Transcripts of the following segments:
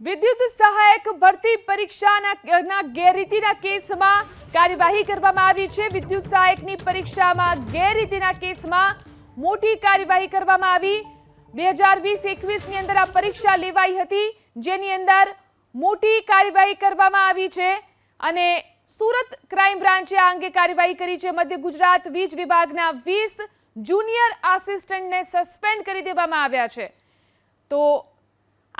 વિદ્યુત સહાયક ભરતી પરીક્ષાના ગેરરીતિના કેસમાં કાર્યવાહી કરવામાં આવી છે. વિદ્યુત સહાયકની પરીક્ષામાં ગેરરીતિના કેસમાં મોટી કાર્યવાહી કરવામાં આવી. બે હજાર વીસ, એકવીસની અંદર આ પરીક્ષા લેવાઈ હતી, જેની અંદર મોટી કાર્યવાહી કરવામાં આવી છે અને સુરત ક્રાઇમ બ્રાન્ચે આ અંગે કાર્યવાહી કરી છે. મધ્ય ગુજરાત વીજ વિભાગના વીસ જુનિયર આસિસ્ટન્ટને સસ્પેન્ડ કરી દેવામાં આવ્યા છે. તો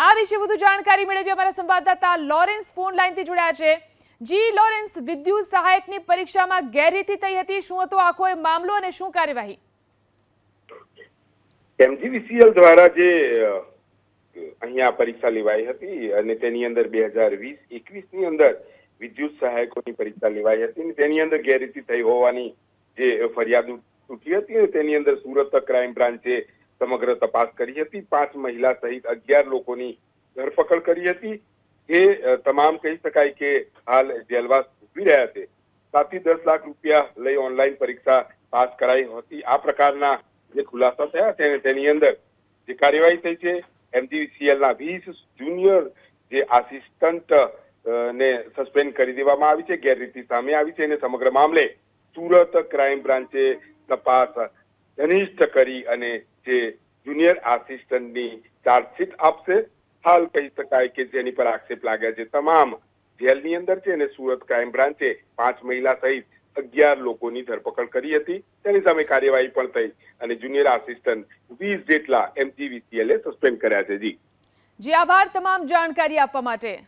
આ વિશે વધુ જાણકારી મેળવી અમારા સંવાદદાતા લોરેન્સ ફોન લાઈનથી જોડાયા છે. જી, લોરેન્સ, વિદ્યુત સહાયકની પરીક્ષામાં ગેરરીતિ થઈ હતી. શું હતો આખો એ મામલો અને શું કાર્યવાહી? એમજીવીસીએલ દ્વારા જે અહીંયા પરીક્ષા લેવાઈ હતી અને તેની અંદર બે હજાર વીસ એકવીસની અંદર વિદ્યુત સહાયકોની પરીક્ષા લેવાઈ હતી અને તેની અંદર ગેરરીતિ થઈ હોવાની જે ફરિયાદ ઉઠી હતી તેની અંદર સુરત ક્રાઇમ બ્રાન્ચે સમગ્ર તપાસ કરી હતી. પાંચ મહિલા સહિત અગિયાર લોકોની ધરપકડ કરી હતી. જે તમામ કહી શકાય કે હાલ જેલવાસ ઊભી રહ્યા છે. સાતથી દસ લાખ રૂપિયા લઈ ઓનલાઈન પરીક્ષા પાસ કરાઈ હતી. આ પ્રકારના જે ખુલાસા થયા છે તેની અંદર જે કાર્યવાહી થઈ છે એમજીવીસીએલ ના વીસ જુનિયર જે આસિસ્ટન્ટ ને સસ્પેન્ડ કરી દેવામાં આવી છે, ગેરરીતિ સામે આવી છે અને સમગ્ર મામલે સુરત ક્રાઇમ બ્રાન્ચે તપાસ ઘનિષ્ઠ કરી અને જે જુનિયર આસિસ્ટન્ટની ચાર્જશીટ આપશે, હાલ કહી શકાય કે જેની પર આક્ષેપ લાગ્યા છે. તમામ જેલની અંદર છે અને સુરત ક્રાઇમ બ્રાન્ચે પાંચ મહિલા સહિત અગિયાર લોકોની ધરપકડ કરી હતી. તેની સામે કાર્યવાહી પણ થઈ અને જુનિયર આસિસ્ટન્ટ વીસ જેટલા એમજીવીસીએલે સસ્પેન્ડ કર્યા છે. જી. જી, આભાર. તમામ જાણકારી આપવા માટે.